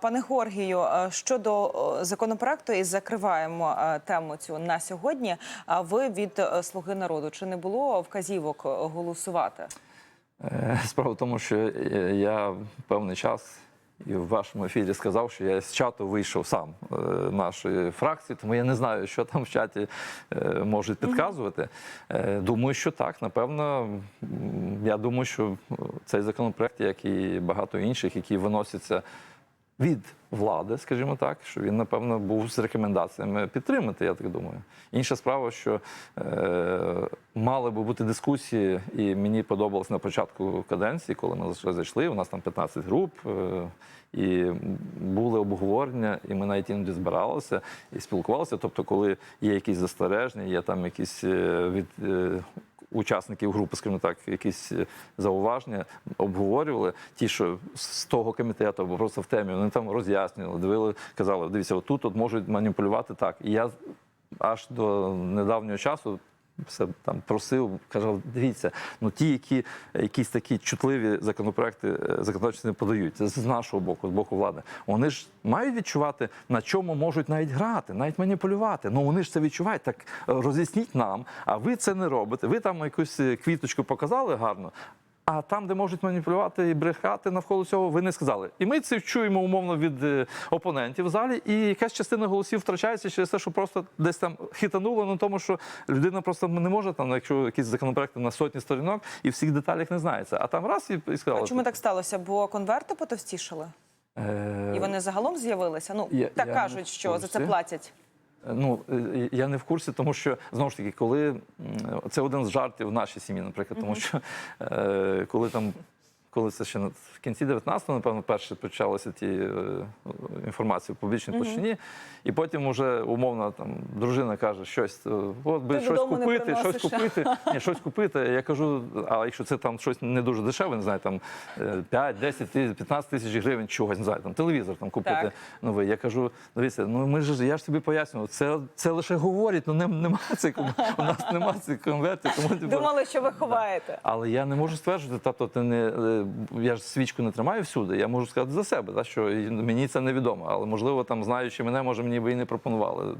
Пане Георгію, а, щодо законопроекту, і закриваємо тему цю на сьогодні. А ви від е, Слуги народу чи не було вказівок е, голосувати? Е, Справа в тому, що я певний час і в вашому ефірі сказав, що я з чату вийшов сам е, нашої фракції, тому я не знаю, що там в чаті е, можуть підказувати. Е, Думаю, що так. Напевно, я думаю, що цей законопроект, як і багато інших, які виносяться від влади, скажімо так, що він, напевно, був з рекомендаціями підтримати, я так думаю. Інша справа, що е, мали би бути дискусії, і мені подобалось на початку каденції, коли ми зайшли. У нас там 15 груп, е, і були обговорення, і ми навіть іноді збиралися і спілкувалися. Тобто, коли є якісь застереження, є там якісь е, від. е, Учасників групи, скажімо так, якісь е, зауваження обговорювали. Ті, що з того комітету або просто в темі, вони там роз'яснювали, дивили, казали, дивіться, отут от можуть маніпулювати так. І я аж до недавнього часу все там просив, казав, дивіться, ну ті, які якісь такі чутливі законопроекти законодавчі не подають, з нашого боку, з боку влади. Вони ж мають відчувати, на чому можуть навіть грати, навіть маніпулювати. Ну вони ж це відчувають. Так е, роз'ясніть нам, а ви це не робите. Ви там якусь е, квіточку показали гарно. А там, де можуть маніпулювати і брехати навколо цього, ви не сказали. І ми це чуємо умовно від е, опонентів в залі, і якась частина голосів втрачається через те, що просто десь там хитануло на тому, що людина просто не може там, якщо якісь законопроекти на сотні сторінок і всіх деталях не знається. А там раз і, і сказали. А чому так сталося? Бо конверти потовстішали? Е, І вони загалом з'явилися? Ну, я- так я кажуть, що за це платять. Ну е, я не в курсі, тому що знову ж таки, коли це один з жартів в нашій сім'ї, наприклад, тому що е, коли там. Коли це ще в кінці 19-го, напевно, перше почалися ті е, інформації в публічній площині, і потім уже умовно там дружина каже щось, е, от би Ти щось не купити, щось приносиш, купити, ні, щось купити. Я кажу, а якщо це там щось не дуже дешеве, не знаю, там е, 5, 10, тисяч, 15 тисяч гривень чогось, не знаю, там телевізор там купити Так. новий. Я кажу, дивіться, ну ми ж я ж тобі пояснював, це, це лише говорять, ну нем- нема цих у нас нема цих конвертів. Тому типу, Думали, що ви ховаєте. але я не можу стверджувати, тобто ти не е, я ж свічку не тримаю всюди. Я можу сказати за себе, та, що мені це невідомо. Але можливо, там знаючи мене, може мені би і не пропонували.